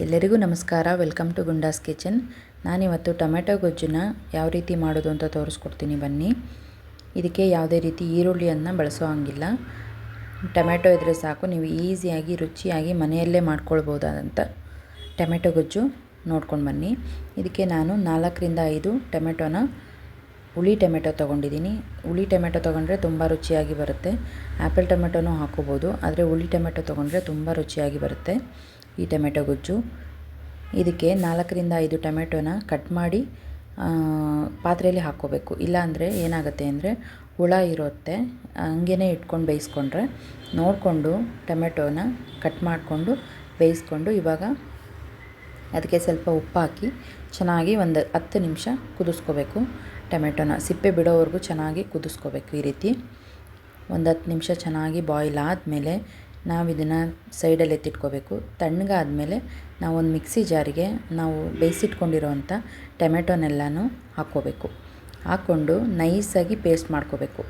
ಎಲ್ಲರಿಗೂ ನಮಸ್ಕಾರ. Welcome to goondas kitchen ನಾನಿವತ್ತು ಟೊಮೆಟೊ ಗೊಜ್ಜನ್ನು ಯಾವ ರೀತಿ ಮಾಡೋದು ಅಂತ ತೋರಿಸ್ಕೊಡ್ತೀನಿ ಬನ್ನಿ. ಇದಕ್ಕೆ ಯಾವುದೇ ರೀತಿ ಈರುಳ್ಳಿಯನ್ನು ಬಳಸೋ ಹಂಗಿಲ್ಲ. ಟೊಮೆಟೊ ಇದ್ದರೆ ಸಾಕು. ನೀವು ಈಸಿಯಾಗಿ, ರುಚಿಯಾಗಿ ಮನೆಯಲ್ಲೇ ಮಾಡ್ಕೊಳ್ಬೋದಾದಂಥ ಟೊಮೆಟೊ ಗೊಜ್ಜು ನೋಡ್ಕೊಂಡು ಬನ್ನಿ. ಇದಕ್ಕೆ ನಾನು ನಾಲ್ಕರಿಂದ ಐದು ಟೊಮೆಟೊನ ಹುಳಿ ಟೊಮೆಟೊ ತೊಗೊಂಡಿದ್ದೀನಿ. ಹುಳಿ ಟೊಮೆಟೊ ತೊಗೊಂಡ್ರೆ ತುಂಬ ರುಚಿಯಾಗಿ ಬರುತ್ತೆ. ಆ್ಯಪಲ್ ಟೊಮೆಟೊನೂ ಹಾಕೋಬೋದು, ಆದರೆ ಹುಳಿ ಟೊಮೆಟೊ ತೊಗೊಂಡ್ರೆ ತುಂಬ ರುಚಿಯಾಗಿ ಬರುತ್ತೆ ಈ ಟೊಮೆಟೊ ಗೊಜ್ಜು. ಇದಕ್ಕೆ ನಾಲ್ಕರಿಂದ ಐದು ಟೊಮೆಟೊನ ಕಟ್ ಮಾಡಿ ಪಾತ್ರೆಯಲ್ಲಿ ಹಾಕ್ಕೋಬೇಕು. ಇಲ್ಲಾಂದರೆ ಏನಾಗುತ್ತೆ ಅಂದರೆ ಹುಳ ಇರುತ್ತೆ ಹಂಗೇ ಇಟ್ಕೊಂಡು ಬೇಯಿಸ್ಕೊಂಡ್ರೆ ನೋಡಿಕೊಂಡು ಟೊಮೆಟೊನ ಕಟ್ ಮಾಡಿಕೊಂಡು ಬೇಯಿಸ್ಕೊಂಡು ಇವಾಗ ಅದಕ್ಕೆ ಸ್ವಲ್ಪ ಉಪ್ಪು ಹಾಕಿ ಚೆನ್ನಾಗಿ ಒಂದು ಹತ್ತು ನಿಮಿಷ ಕುದಿಸ್ಕೋಬೇಕು. ಟೊಮೆಟೊನ ಸಿಪ್ಪೆ ಬಿಡೋವರೆಗೂ ಚೆನ್ನಾಗಿ ಕುದಿಸ್ಕೋಬೇಕು ಈ ರೀತಿ. ಒಂದು ಹತ್ತು ನಿಮಿಷ ಚೆನ್ನಾಗಿ ಬಾಯ್ಲ್ ಆದಮೇಲೆ ನಾವು ಇದನ್ನು ಸೈಡಲ್ಲಿ ಎತ್ತಿಟ್ಕೋಬೇಕು. ತಣ್ಣಗಾದಮೇಲೆ ನಾವು ಒಂದು ಮಿಕ್ಸಿ ಜಾರಿಗೆ ನಾವು ಬೇಯಿಸಿಟ್ಕೊಂಡಿರೋವಂಥ ಟೊಮೆಟೊನೆಲ್ಲನೂ ಹಾಕ್ಕೋಬೇಕು. ಹಾಕ್ಕೊಂಡು ನೈಸಾಗಿ ಪೇಸ್ಟ್ ಮಾಡ್ಕೋಬೇಕು.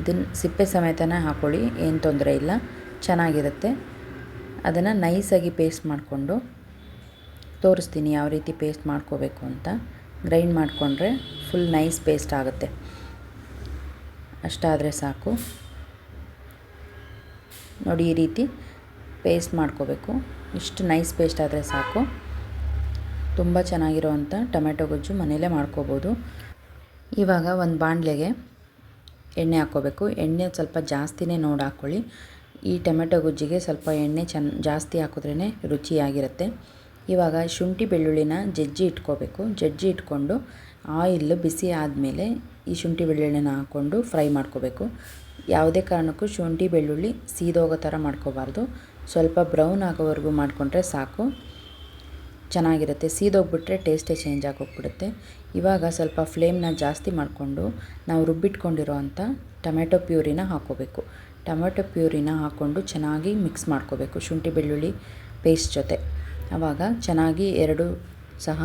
ಇದನ್ನು ಸಿಪ್ಪೆ ಸಮೇತನೇ ಹಾಕ್ಕೊಳ್ಳಿ ಏನು ತೊಂದರೆ ಇಲ್ಲ, ಚೆನ್ನಾಗಿರುತ್ತೆ. ಅದನ್ನು ನೈಸಾಗಿ ಪೇಸ್ಟ್ ಮಾಡಿಕೊಂಡು ತೋರಿಸ್ತೀನಿ ಯಾವ ರೀತಿ ಪೇಸ್ಟ್ ಮಾಡ್ಕೋಬೇಕು ಅಂತ. ಗ್ರೈಂಡ್ ಮಾಡಿಕೊಂಡ್ರೆ ಫುಲ್ ನೈಸ್ ಪೇಸ್ಟ್ ಆಗುತ್ತೆ. ಅಷ್ಟಾದರೆ ಸಾಕು. ನೋಡಿ ಈ ರೀತಿ ಪೇಸ್ಟ್ ಮಾಡ್ಕೋಬೇಕು. ಇಷ್ಟು ನೈಸ್ ಪೇಸ್ಟ್ ಆದರೆ ಸಾಕು. ತುಂಬ ಚೆನ್ನಾಗಿರೋವಂಥ ಟೊಮೆಟೊ ಗೊಜ್ಜು ಮನೆಯಲ್ಲೇ ಮಾಡ್ಕೋಬೋದು. ಇವಾಗ ಒಂದು ಬಾಣಲೆಗೆ ಎಣ್ಣೆ ಹಾಕ್ಕೋಬೇಕು ಎಣ್ಣೆ ಸ್ವಲ್ಪ ಜಾಸ್ತಿನೇ ನೋಡಿ ಹಾಕ್ಕೊಳ್ಳಿ ಈ ಟೊಮೆಟೊ ಗೊಜ್ಜಿಗೆ ಸ್ವಲ್ಪ ಎಣ್ಣೆ ಚೆನ್ನ ಜಾಸ್ತಿ ಹಾಕಿದ್ರೇ ರುಚಿಯಾಗಿರುತ್ತೆ. ಇವಾಗ ಶುಂಠಿ ಬೆಳ್ಳುಳ್ಳಿನ ಜಜ್ಜಿ ಇಟ್ಕೋಬೇಕು. ಜಜ್ಜಿ ಇಟ್ಕೊಂಡು ಆಯಿಲ್ ಬಿಸಿ ಆದಮೇಲೆ ಈ ಶುಂಠಿ ಬೆಳ್ಳುಳ್ಳಿನ ಹಾಕ್ಕೊಂಡು ಫ್ರೈ ಮಾಡ್ಕೋಬೇಕು. ಯಾವುದೇ ಕಾರಣಕ್ಕೂ ಶುಂಠಿ ಬೆಳ್ಳುಳ್ಳಿ ಸೀದೋಗೋ ಥರ ಮಾಡ್ಕೋಬಾರ್ದು. ಸ್ವಲ್ಪ ಬ್ರೌನ್ ಆಗೋವರೆಗೂ ಮಾಡಿಕೊಂಡ್ರೆ ಸಾಕು. ಚೆನ್ನಾಗಿರುತ್ತೆ. ಸೀದೋಗ್ಬಿಟ್ರೆ ಟೇಸ್ಟೇ ಚೇಂಜ್ ಆಗೋಗ್ಬಿಡುತ್ತೆ. ಇವಾಗ ಸ್ವಲ್ಪ ಫ್ಲೇಮ್ನ ಜಾಸ್ತಿ ಮಾಡಿಕೊಂಡು ನಾವು ರುಬ್ಬಿಟ್ಕೊಂಡಿರೋ ಅಂಥ ಟೊಮೆಟೊ ಪ್ಯೂರಿನ ಹಾಕ್ಕೋಬೇಕು ಟೊಮೆಟೊ ಪ್ಯೂರಿನ ಹಾಕ್ಕೊಂಡು ಚೆನ್ನಾಗಿ ಮಿಕ್ಸ್ ಮಾಡ್ಕೋಬೇಕು ಶುಂಠಿ ಬೆಳ್ಳುಳ್ಳಿ ಪೇಸ್ಟ್ ಜೊತೆ. ಆವಾಗ ಚೆನ್ನಾಗಿ ಎರಡು ಸಹ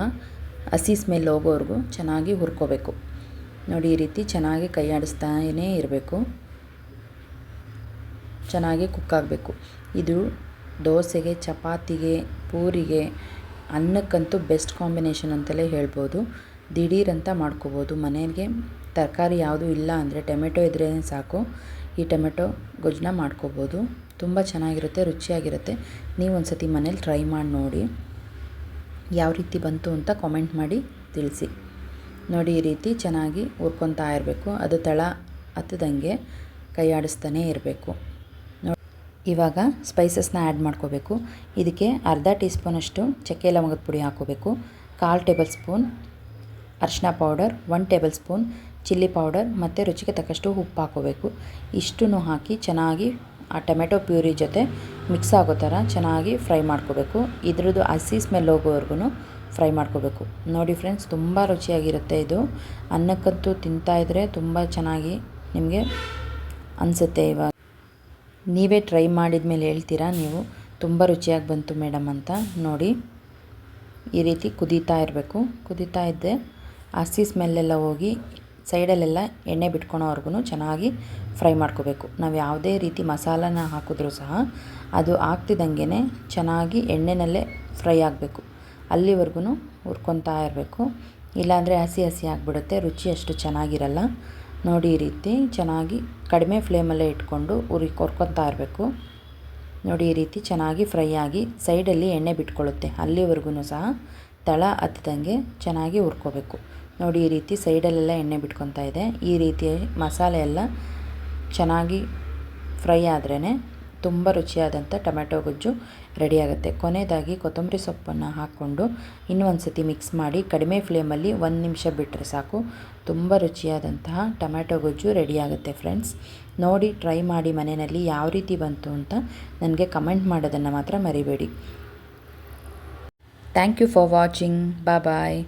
ಹಸಿ ಸ್ಮೆಲ್ ಹೋಗೋವರೆಗೂ ಚೆನ್ನಾಗಿ ಹುರ್ಕೋಬೇಕು. ನೋಡಿ, ಈ ರೀತಿ ಚೆನ್ನಾಗಿ ಕೈ ಆಡಿಸ್ತಾನೇ ಇರಬೇಕು. ಚೆನ್ನಾಗಿ ಕುಕ್ ಆಗಬೇಕು. ಇದು ದೋಸೆಗೆ, ಚಪಾತಿಗೆ, ಪೂರಿಗೆ, ಅನ್ನಕ್ಕಂತೂ ಬೆಸ್ಟ್ ಕಾಂಬಿನೇಷನ್ ಅಂತಲೇ ಹೇಳ್ಬೋದು. ದಿಢೀರಂತ ಮಾಡ್ಕೋಬೋದು. ಮನೆಗೆ ತರಕಾರಿ ಯಾವುದೂ ಇಲ್ಲ ಅಂದರೆ ಟೊಮೆಟೊ ಇದ್ರೇ ಸಾಕು. ಈ ಟೊಮೆಟೊ ಗೊಜ್ಜನ್ನ ಮಾಡ್ಕೋಬೋದು. ತುಂಬ ಚೆನ್ನಾಗಿರುತ್ತೆ, ರುಚಿಯಾಗಿರುತ್ತೆ. ನೀವು ಒಂದು ಸತಿ ಮನೇಲಿ ಟ್ರೈ ಮಾಡಿ ನೋಡಿ. ಯಾವ ರೀತಿ ಬಂತು ಅಂತ ಕಾಮೆಂಟ್ ಮಾಡಿ ತಿಳಿಸಿ. ನೋಡಿ, ಈ ರೀತಿ ಚೆನ್ನಾಗಿ ಹುರ್ಕೊತಾ ಇರಬೇಕು. ಅದು ತಳ ಹತ್ತದಂಗೆ ಕೈ ಆಡಿಸ್ತಾನೇ ಇರಬೇಕು. ನೋಡಿ, ಇವಾಗ ಸ್ಪೈಸಸ್ನ ಆ್ಯಡ್ ಮಾಡ್ಕೋಬೇಕು. ಇದಕ್ಕೆ ಅರ್ಧ ಟೀ ಸ್ಪೂನಷ್ಟು ಚಕ್ಕೆ ಲವಂಗದ ಪುಡಿ ಹಾಕೋಬೇಕು. ಕಾಲು ಟೇಬಲ್ ಸ್ಪೂನ್ ಅರಿಶಿನ powder one table spoon chilli powder ಮತ್ತು ರುಚಿಗೆ ತಕ್ಕಷ್ಟು ಉಪ್ಪು ಹಾಕೋಬೇಕು ಇಷ್ಟನ್ನು ಹಾಕಿ ಚೆನ್ನಾಗಿ ಆ ಟೊಮೆಟೊ ಪ್ಯೂರಿ ಜೊತೆ ಮಿಕ್ಸ್ ಆಗೋ ಥರ ಚೆನ್ನಾಗಿ ಫ್ರೈ ಮಾಡ್ಕೋಬೇಕು. ಇದ್ರದ್ದು ಹಸಿ ಸ್ಮೆಲ್ ಹೋಗೋವರೆಗೂ ಫ್ರೈ ಮಾಡ್ಕೋಬೇಕು. ನೋಡಿ ಫ್ರೆಂಡ್ಸ್ ತುಂಬ ರುಚಿಯಾಗಿರುತ್ತೆ ಇದು. ಅನ್ನಕ್ಕಂತೂ ತಿಂತಾಯಿದ್ರೆ ತುಂಬ ಚೆನ್ನಾಗಿ ನಿಮಗೆ ಅನಿಸುತ್ತೆ ಇವಾಗ. ನೀವೇ ಟ್ರೈ ಮಾಡಿದ ಮೇಲೆ ಹೇಳ್ತೀರಾ? ನೀವು ತುಂಬ ರುಚಿಯಾಗಿ ಬಂತು ಮೇಡಮ್ ಅಂತ ನೋಡಿ. ಈ ರೀತಿ ಕುದೀತಾ ಇರಬೇಕು. ಕುದೀತಾ ಇದ್ದೆ. ಹಸಿ ಸ್ಮೆಲ್ಲೆಲ್ಲ ಹೋಗಿ ಸೈಡಲ್ಲೆಲ್ಲ ಎಣ್ಣೆ ಬಿಟ್ಕೊಳೋವರೆಗೂ ಚೆನ್ನಾಗಿ ಫ್ರೈ ಮಾಡ್ಕೋಬೇಕು. ನಾವು ಯಾವುದೇ ರೀತಿ ಮಸಾಲನ ಹಾಕಿದ್ರೂ ಸಹ ಅದು ಆಗ್ತಿದ್ದಂಗೆ ಚೆನ್ನಾಗಿ ಎಣ್ಣೆನಲ್ಲೇ ಫ್ರೈ ಆಗಬೇಕು. ಅಲ್ಲಿವರೆಗೂ ಹುರ್ಕೊತಾ ಇರಬೇಕು. ಇಲ್ಲಾಂದರೆ ಹಸಿ ಹಸಿ ಆಗಿಬಿಡುತ್ತೆ, ರುಚಿ ಅಷ್ಟು ಚೆನ್ನಾಗಿರಲ್ಲ. ನೋಡಿ ಈ ರೀತಿ ಚೆನ್ನಾಗಿ ಕಡಿಮೆ ಫ್ಲೇಮಲ್ಲೇ ಇಟ್ಕೊಂಡು ಉರಿ ಕೊರ್ಕೊತಾ ಇರಬೇಕು. ನೋಡಿ ಈ ರೀತಿ ಚೆನ್ನಾಗಿ ಫ್ರೈ ಆಗಿ ಸೈಡಲ್ಲಿ ಎಣ್ಣೆ ಬಿಟ್ಕೊಳ್ಳುತ್ತೆ ಅಲ್ಲಿವರೆಗೂ ಸಹ ತಳ ಹತ್ತದಂಗೆ ಚೆನ್ನಾಗಿ ಹುರ್ಕೋಬೇಕು. ನೋಡಿ ಈ ರೀತಿ ಸೈಡಲ್ಲೆಲ್ಲ ಎಣ್ಣೆ ಬಿಟ್ಕೊತಾ ಇದೆ. ಈ ರೀತಿ ಮಸಾಲೆ ಎಲ್ಲ ಚೆನ್ನಾಗಿ ಫ್ರೈ ಆದ್ರೇ ತುಂಬ ರುಚಿಯಾದಂಥ ಟೊಮೆಟೊ ಗೊಜ್ಜು ರೆಡಿಯಾಗುತ್ತೆ ಕೊನೆಯದಾಗಿ ಕೊತ್ತಂಬರಿ ಸೊಪ್ಪನ್ನು ಹಾಕ್ಕೊಂಡು ಇನ್ನೊಂದು ಸತಿ ಮಿಕ್ಸ್ ಮಾಡಿ ಕಡಿಮೆ ಫ್ಲೇಮಲ್ಲಿ ಒಂದು ನಿಮಿಷ ಬಿಟ್ಟರೆ ಸಾಕು. ತುಂಬ ರುಚಿಯಾದಂತಹ ಟೊಮೆಟೊ ಗೊಜ್ಜು ರೆಡಿಯಾಗುತ್ತೆ ಫ್ರೆಂಡ್ಸ್ ನೋಡಿ ಟ್ರೈ ಮಾಡಿ ಮನೆಯಲ್ಲಿ ಯಾವ ರೀತಿ ಬಂತು ಅಂತ ನನಗೆ ಕಮೆಂಟ್ ಮಾಡೋದನ್ನು ಮಾತ್ರ ಮರಿಬೇಡಿ. Thank you for watching bye